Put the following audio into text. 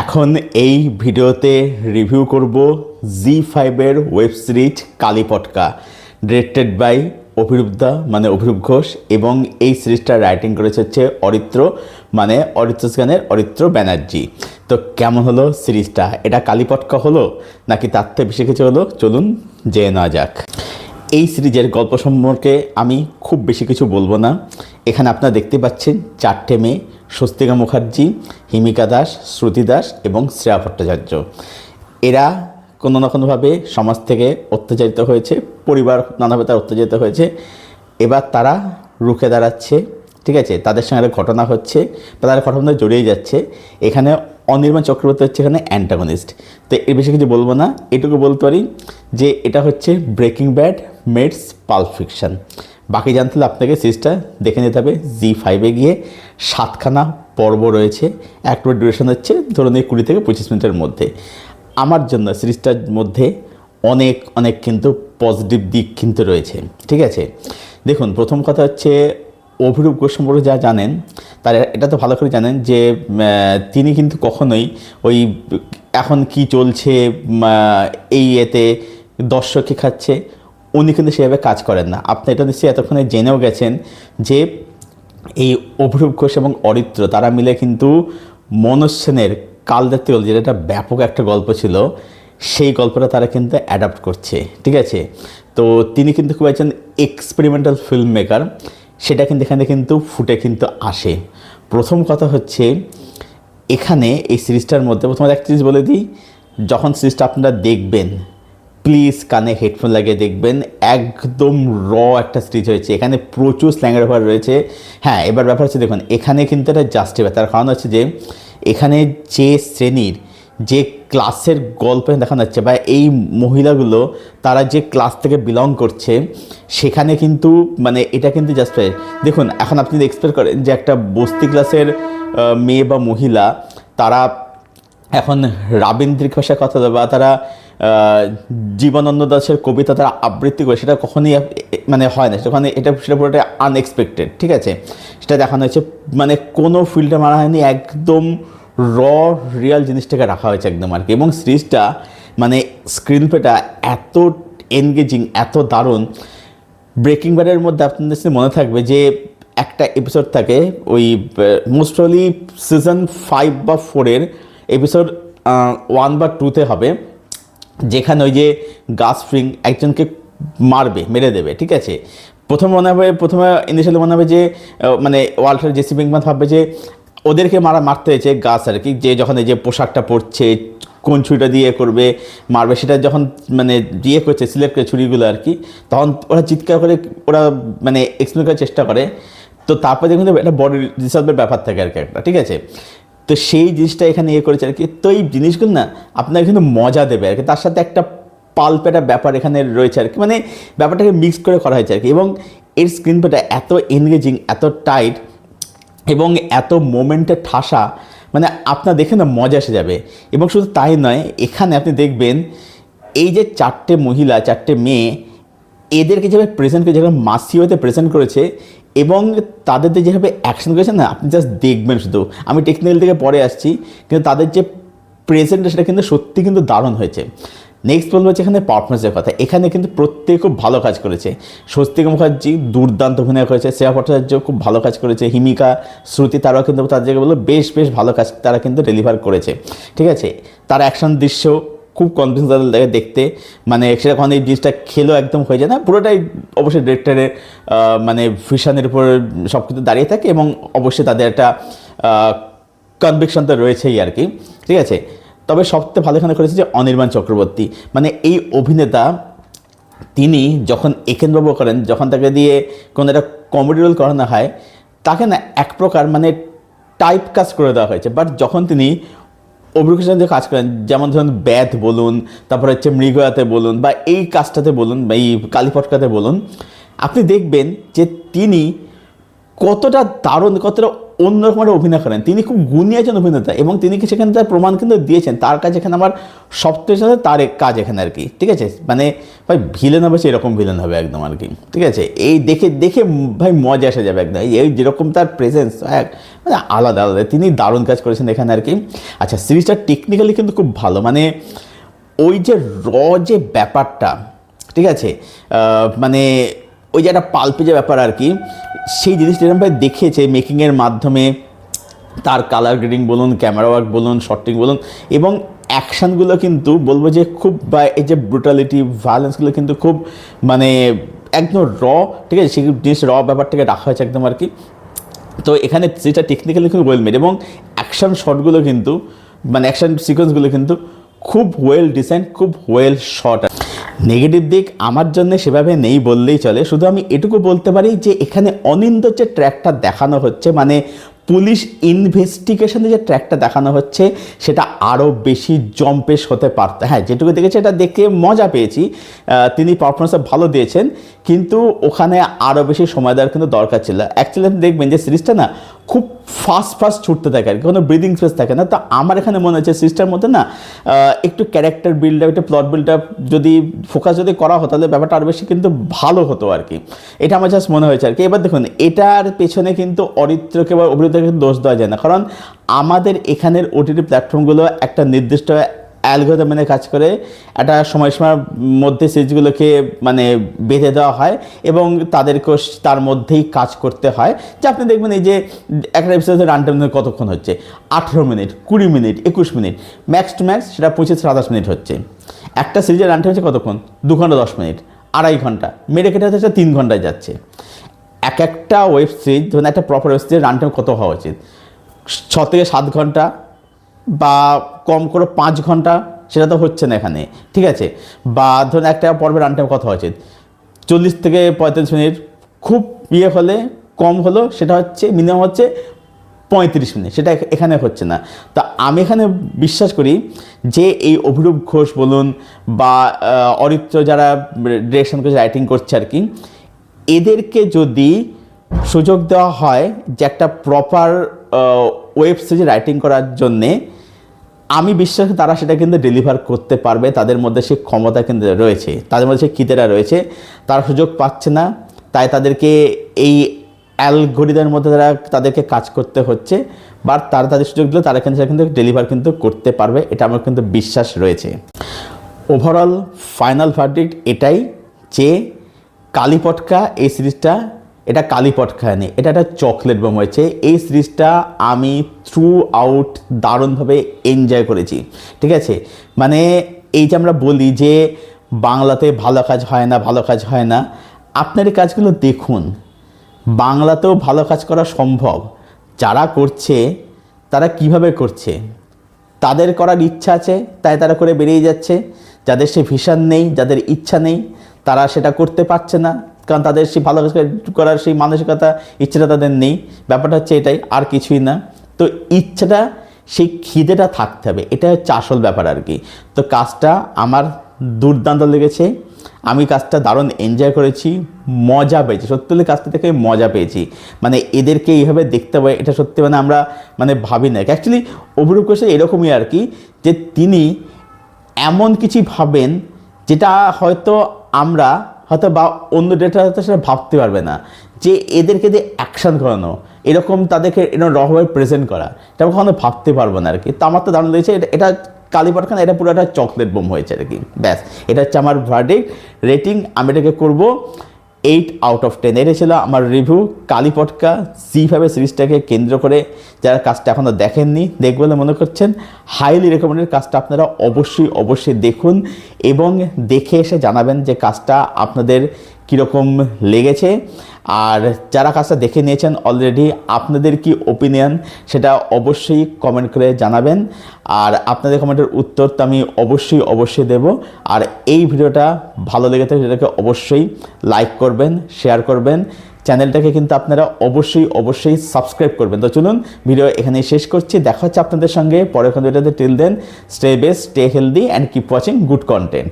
এখন এই ভিডিওতে রিভিউ করব জি ফাইভের web series Kalipotka directed by অভিরূপদা মানে অভিরূপ ঘোষ, এবং এই সিরিজটা রাইটিং করেছে হচ্ছে অরিত্র মানে অরিত্র গানের অরিত্র ব্যানার্জি। তো কেমন হলো সিরিজটা? এটা কালীপটকা হলো নাকি তার থেকে বেশি কিছু হলো? চলুন জেনে নেওয়া যাক। এই সিরিজের গল্প সম্পর্কে আমি খুব বেশি কিছু বলব না। এখানে আপনারা দেখতে পাচ্ছেন চারটে মেয়ে স্বস্তিকা মুখার্জি, হিমিকা দাস, শ্রুতি দাস এবং শ্রেয়া ভট্টাচার্য। এরা কোনো না কোনোভাবে সমাজ থেকে অত্যাচারিত হয়েছে, পরিবার নানাভাবে তারা অত্যাচারিত হয়েছে। এবার তারা রুখে দাঁড়াচ্ছে, ঠিক আছে? তাদের সঙ্গে একটা ঘটনা হচ্ছে, বা তারা ঘটনা জড়িয়ে যাচ্ছে। এখানে অনির্বাণ চক্রবর্তী হচ্ছে এখানে অ্যান্টাগনিস্ট তো এর বেশি কিছু বলব না, এটুকু বলতে পারি যে এটা হচ্ছে Breaking Bad meets Pulp Fiction বাকি জানতে হলে আপনাকে সিরিজটা দেখে নিতে হবে। জি ফাইভে গিয়ে সাতখানা পর্ব রয়েছে। একটা ডিউরেশন হচ্ছে ধরুন এই কুড়ি থেকে পঁচিশ মিনিটের মধ্যে। আমার জন্য সিরিজটার মধ্যে অনেক অনেক কিন্তু পজিটিভ দিক কিন্তু রয়েছে। ঠিক আছে? দেখুন, প্রথম কথা হচ্ছে অভিরূপ ঘোষ সম্পর্কে যা জানেন, তারা এটা তো ভালো করে জানেন যে তিনি কিন্তু কখনোই ওই এখন কি চলছে এই এতে দর্শককে খাচ্ছে উনি কিন্তু সেভাবে কাজ করেন না। আপনি এটা নিশ্চয়ই এতক্ষণে জেনেও গেছেন যে এই অভিরূপ ঘোষ এবং অরিত্র, তারা মিলে কিন্তু মনোজ সেনের কালদাতিল যেটা একটা ব্যাপক একটা গল্প ছিল, সেই গল্পটা তারা কিন্তু অ্যাডাপ্ট করছে, ঠিক আছে? তো তিনি কিন্তু খুব একজন এক্সপেরিমেন্টাল ফিল্ম মেকার সেটা কিন্তু এখানে কিন্তু ফুটে কিন্তু আসে। প্রথম কথা হচ্ছে, এখানে এই সিরিজটার মধ্যে প্রথমত একটা জিনিস বলে দিই, যখন সিরিজটা আপনারা দেখবেন প্লিজ কানে হেডফোন লাগিয়ে দেখবেন, একদম র একটা সিরিজ হয়েছে। এখানে প্রচুর স্ল্যাংয়ের ব্যাপার রয়েছে। হ্যাঁ এবার ব্যাপার হচ্ছে দেখুন, এখানে কিন্তু এটা জাস্টিফাই তার কারণ হচ্ছে যে, এখানে যে শ্রেণির, যে ক্লাসের গল্প দেখানো যাচ্ছে বা এই মহিলাগুলো, তারা যে ক্লাস থেকে বিলং করছে, সেখানে কিন্তু মানে এটা কিন্তু জাস্ট দেখুন, এখন আপনি এক্সপেক্ট করেন যে একটা বস্তি ক্লাসের মেয়ে বা মহিলা, তারা এখন রাবীন্দ্রিক ভাষায় কথা বা তারা আহ, জীবনানন্দ দাসের কবিতা তারা আবৃত্তি করে সেটা কখনোই মানে হয় না। সেখানে এটা সেটা পুরোটা আনএক্সপেক্টেড ঠিক আছে? সেটা দেখানো হয়েছে। মানে কোনো ফিল্টার মারা হয়নি একদম র রিয়াল জিনিসটাকে রাখা হয়েছে একদম আর কি। এবং সিরিজটা মানে স্ক্রিন পেটা এত এনগেজিং এত দারুণ। ব্রেকিং ব্যাডের মধ্যে আপনাদের মনে থাকবে যে একটা এপিসোড থাকে ওই মোস্ট প্রবলি সিজন ফাইভ বা ফোরের এপিসোড ওয়ান বা টুতে হবে, যেখানে ওই যে গাছ ফ্রিং একজনকে মারবে, মেরে দেবে, ঠিক আছে? প্রথম মনে হবে, প্রথমে ইনিশিয়ালি মনে হবে যে মানে ওয়াল্টার জেসি বিংমান ভাববে যে, ওদেরকে মারা, মারতে হয়েছে গাছ আর কি, যে যখন এই যে পোশাকটা পরছে, কোন ছুরিটা দিয়ে করবে, মারবে, সেটা যখন মানে দিয়ে করছে সিলেক্ট করে ছুরিগুলো আর কি, তখন ওরা চিৎকার করে, ওরা মানে এক্সপ্লেন করার চেষ্টা করে। তো তারপরে দেখুন একটা বডি রিসার্ভের ব্যাপার থাকে আর কি একটা, ঠিক আছে? তো সেই জিনিসটা এখানে ইয়ে করেছে আর কি। তো এই জিনিসগুলো না আপনাকে কিন্তু মজা দেবে আর কি। তার সাথে একটা পাল্পেটা ব্যাপার এখানে রয়েছে আর কি। মানে ব্যাপারটাকে মিক্স করে করা হয়েছে আর কি। এবং এর স্ক্রিন পেটা এত এনগেজিং এত টাইট এবং এত মোমেন্টে ঠাসা মানে আপনার দেখে না মজা এসে যাবে। এবং শুধু তাই নয়, এখানে আপনি দেখবেন এই যে চারটে মহিলা, চারটে মেয়ে এদেরকে যেভাবে প্রেজেন্ট করে, যেভাবে মাসিওতে প্রেজেন্ট করেছে এবং তাদের যেভাবে অ্যাকশন করেছে, না, আপনি জাস্ট দেখবেন শুধু। আমি টেকনিক্যাল থেকে পরে আসছি, কিন্তু তাদের যে প্রেজেন্ট সেটা কিন্তু সত্যি কিন্তু দারুণ হয়েছে। নেক্সট বলব হচ্ছে এখানে পারফরমেন্সের কথা। এখানে কিন্তু প্রত্যেকে খুব ভালো কাজ করেছে। স্বস্তিকা মুখার্জি দুর্দান্ত অভিনয় করেছে। শ্রেয়া ভট্টাচার্য খুব ভালো কাজ করেছে। হিমিকা, শ্রুতি তারাও কিন্তু তার জায়গায় বলল, বেশ বেশ ভালো কাজ তারা কিন্তু ডেলিভার করেছে। ঠিক আছে? তার অ্যাকশন দৃশ্য খুব তাদের লাগে দেখতে। মানে সেটা কখন এই জিনিসটা খেলো একদম হয়ে যায় না। পুরোটাই অবশ্যই ডিরেক্টরের মানে ভিশনের উপর সব কিছু দাঁড়িয়ে থাকে এবং অবশ্যই তাদের একটা কনভিকশন তো রয়েছেই আর কি। ঠিক আছে? তবে সবথেকে ভালো এখানে করেছে যে অনির্বাণ চক্রবর্তী। মানে এই অভিনেতা, তিনি যখন একেনবাবু করেন, যখন তাকে দিয়ে কোনো একটা কমেডি রোল করানো হয়, তাকে না এক প্রকার মানে টাইপ কাজ করে দেওয়া হয়েছে। বাট যখন তিনি অভিজ্ঞতা যে কাজ করেন। যেমন ধরুন ব্যাথ বলুন, তারপর হচ্ছে মৃগয়াতে বলুন বা এই কাজটাতে বলুন বা এই কালীপটকাতে বলুন, আপনি দেখবেন যে তিনি কতটা দারুণ, কতটা অন্যরকম একটা অভিনয় করেন। তিনি খুব গুণী একজন অভিনেতা এবং তিনি সেখানে তার প্রমাণ কিন্তু দিয়েছেন। তার কাজ এখানে আমার সবচেয়ে সাথে তার কাজ এখানে আর কি। ঠিক আছে? মানে ভাই ভিলেন হবে সেরকম ভিলেন হবে একদম আর কি। ঠিক আছে? এই দেখে দেখে ভাই মজা আসা যাবে একদম। এই যেরকম তার প্রেজেন্স এক মানে আলাদা আলাদা। তিনি দারুণ কাজ করেছেন এখানে আর কি। আচ্ছা সিরিজটা টেকনিক্যালি কিন্তু খুব ভালো। মানে ওই যে র যে ব্যাপারটা, ঠিক আছে? মানে ওই যে একটা পাল্পে যে ব্যাপার আর কি সেই জিনিসটা এরকম এরকমভাবে দেখিয়েছে মেকিংয়ের মাধ্যমে। তার কালার গ্রেডিং বলুন ক্যামেরা ওয়ার্ক বলুন শর্টিং বলুন এবং অ্যাকশানগুলো কিন্তু বলব যে খুব বা এই যে ব্রুটালিটি ভায়োলেন্সগুলো কিন্তু খুব মানে একদম র ঠিক আছে? সেই জিনিস র ব্যাপারটাকে রাখা হয়েছে একদম আর কি। তো এখানে যেটা টেকনিক্যালি খুব ওয়েল মেড এবং অ্যাকশন শটগুলো কিন্তু মানে অ্যাকশন সিকোয়েন্সগুলো কিন্তু খুব ওয়েল ডিজাইন খুব ওয়েল শট নেগেটিভ দিক আমার জন্য সেভাবে নেই বললেই চলে। শুধু আমি এটুকু বলতে পারি যে, এখানে অনিন্দ যে ট্র্যাকটা দেখানো হচ্ছে মানে পুলিশ ইনভেস্টিগেশনে যে ট্র্যাকটা দেখানো হচ্ছে, সেটা আরও বেশি জম্পেশ হতে পারত। হ্যাঁ যেটুকু দেখেছি এটা দেখে মজা পেয়েছি। তিনি পারফরমেন্সটা ভালো দিয়েছেন, কিন্তু ওখানে আরও বেশি সময় দেওয়ার কিন্তু দরকার ছিল। অ্যাকচুয়ালি আপনি দেখবেন যে সিরিজটা না খুব ফাস্ট ফাস্ট ছুটতে থাকে আর কি, কোনো ব্রিদিং স্পেস থাকে না। তো আমার এখানে মনে হচ্ছে সিস্টার মধ্যে না একটু ক্যারেক্টার বিল্ড আপ একটু প্লট বিল্ড আপ যদি ফোকাস যদি করা হতো তাহলে ব্যাপারটা আরও বেশি কিন্তু ভালো হতো আর কি। এটা আমার জাস্ট মনে হয়েছে আর কি। এবার দেখুন এটার পেছনে কিন্তু অরিত্রকে বা অভিনেতাকে দোষ দেওয়া যায় না। কারণ আমাদের এখানের ওটিটি প্ল্যাটফর্মগুলো একটা নির্দিষ্ট অ্যালগোরিদম মেনে কাজ করে, একটা সময়সীমার মধ্যে সিরিজগুলোকে মানে বেঁধে দেওয়া হয় এবং তাদেরকে তার মধ্যেই কাজ করতে হয়। যে আপনি দেখবেন এই যে একটা এপিসোডের রান টাইম কতক্ষণ হচ্ছে? আঠেরো মিনিট, কুড়ি মিনিট, একুশ মিনিট ম্যাক্স টু ম্যাক্স সেটা পঁচিশ সাতাশ মিনিট হচ্ছে। একটা সিরিজের রান টাইম হচ্ছে কতক্ষণ? দু ঘণ্টা দশ মিনিট, আড়াই ঘণ্টা, মেরে কেটে হচ্ছে তিন ঘন্টায় যাচ্ছে। এক একটা ওয়েব সিরিজ ধরুন একটা প্রপার ওয়েব সিরিজের রান টাইম কত হওয়া উচিত? ছ থেকে সাত ঘণ্টা বা কম করে পাঁচ ঘণ্টা, সেটা তো হচ্ছে না এখানে, ঠিক আছে? বা ধরুন একটা পর্বের রান হওয়া উচিত চল্লিশ থেকে পঁয়তাল্লিশ মিনিট, খুব ইয়ে হলে, কম হলো, সেটা হচ্ছে মিনিমাম হচ্ছে পঁয়ত্রিশ মিনিট, সেটা এখানে হচ্ছে না। তা আমি এখানে বিশ্বাস করি যে এই অভিরূপ ঘোষ বলুন বা অরিত্র যারা ডিরেকশন করে রাইটিং করছে আর কি, এদেরকে যদি সুযোগ দেওয়া হয় যে একটা প্রপার ওয়েব সিরিজ রাইটিং করার জন্যে আমি বিশ্বাস তারা সেটা কিন্তু ডেলিভার করতে পারবে, তাদের মধ্যে সেই ক্ষমতা কিন্তু রয়েছে, তাদের মধ্যে সেই খিদেরা রয়েছে, তারা সুযোগ পাচ্ছে না, তাই তাদেরকে এই অ্যালগোরিদের মধ্যে তারা তাদেরকে কাজ করতে হচ্ছে বা তারা তাদের সুযোগ দিলে তারা কিন্তু সেটা কিন্তু ডেলিভার কিন্তু করতে পারবে, এটা আমার কিন্তু বিশ্বাস রয়েছে। ওভারঅল ফাইনাল ভার্ডিক্ট এটাই যে কালীপটকা এই সিরিজটা এটা কালীপটকা নেই এটা একটা চকলেট বোম হয়েছে। এই সিরিজটা আমি থ্রু আউট দারুণভাবে এনজয় করেছি, ঠিক আছে? মানে এই যে আমরা বলি যে বাংলাতে ভালো কাজ হয় না, ভালো কাজ হয় না, আপনার এই কাজগুলো দেখুন। বাংলাতেও ভালো কাজ করা সম্ভব। যারা করছে, তারা কীভাবে করছে? তাদের করার ইচ্ছা আছে, তাই তারা করে বেরিয়ে যাচ্ছে। যাদের সে ভিশন নেই, যাদের ইচ্ছা নেই, তারা সেটা করতে পারছে না। কারণ তাদের সেই ভালো কাজ করার সেই মানসিকতা, ইচ্ছাটা তাদের নেই। ব্যাপারটা হচ্ছে এটাই, আর কিছুই না। তো ইচ্ছাটা, সেই খিদেটা থাকতে হবে। এটা হচ্ছে আসল ব্যাপার আর কি। তো কাজটা আমার দুর্দান্ত লেগেছে। আমি কাজটা দারুণ এনজয় করেছি, মজা পেয়েছি। সত্যি বলে কাজটা থেকে মজা পেয়েছি। মানে এদেরকে এইভাবে দেখতে পাই এটা সত্যি মানে আমরা মানে ভাবি না। অ্যাকচুয়ালি অভিরূপ ঘোষের এরকমই আর কি, যে তিনি এমন কিছু ভাবেন, যেটা হয়তো আমরা হয়তো বা অন্য ডেটা হয়তো সেটা ভাবতে পারবে না। যে এদেরকে দিয়ে অ্যাকশান করানো, এরকম তাদেরকে এরকম রহভাবে প্রেজেন্ট করা, এটা কখনো ভাবতে পারব না আর কি তো আমার তো দারুণ লেগেছে এটা এটা কালীপট খান এটা পুরো একটা চকলেট বোম হয়েছে আর কি ব্যাস, এটা হচ্ছে আমার ভার্ডিক রেটিং আমি এটাকে করব। এইট আউট অফ টেন এটা ছিল আমার রিভিউ কালীপটকা সিভাবে সিরিজটাকে কেন্দ্র করে। যারা কাজটা এখনও দেখেননি দেখব বলে মনে করছেন হাইলি রেকমেন্ডেড কাজটা আপনারা অবশ্যই অবশ্যই দেখুন এবং দেখে এসে জানাবেন যে কাজটা আপনাদের কীরকম লেগেছে? আর যারা কাজটা দেখে নিয়েছেন অলরেডি আপনাদের কি ওপিনিয়ন সেটা অবশ্যই কমেন্ট করে জানাবেন। আর আপনাদের কমেন্টের উত্তর তো আমি অবশ্যই অবশ্যই দেব। আর এই ভিডিওটা ভালো লেগে থাকে সেটাকে অবশ্যই লাইক করবেন শেয়ার করবেন। চ্যানেলটাকে কিন্তু আপনারা অবশ্যই অবশ্যই সাবস্ক্রাইব করবেন। তো চলুন, ভিডিও এখানে শেষ করছি। দেখা হচ্ছে আপনাদের সঙ্গে। পরে কোনো ভিডিওতে till then stay best stay healthy and keep watching good content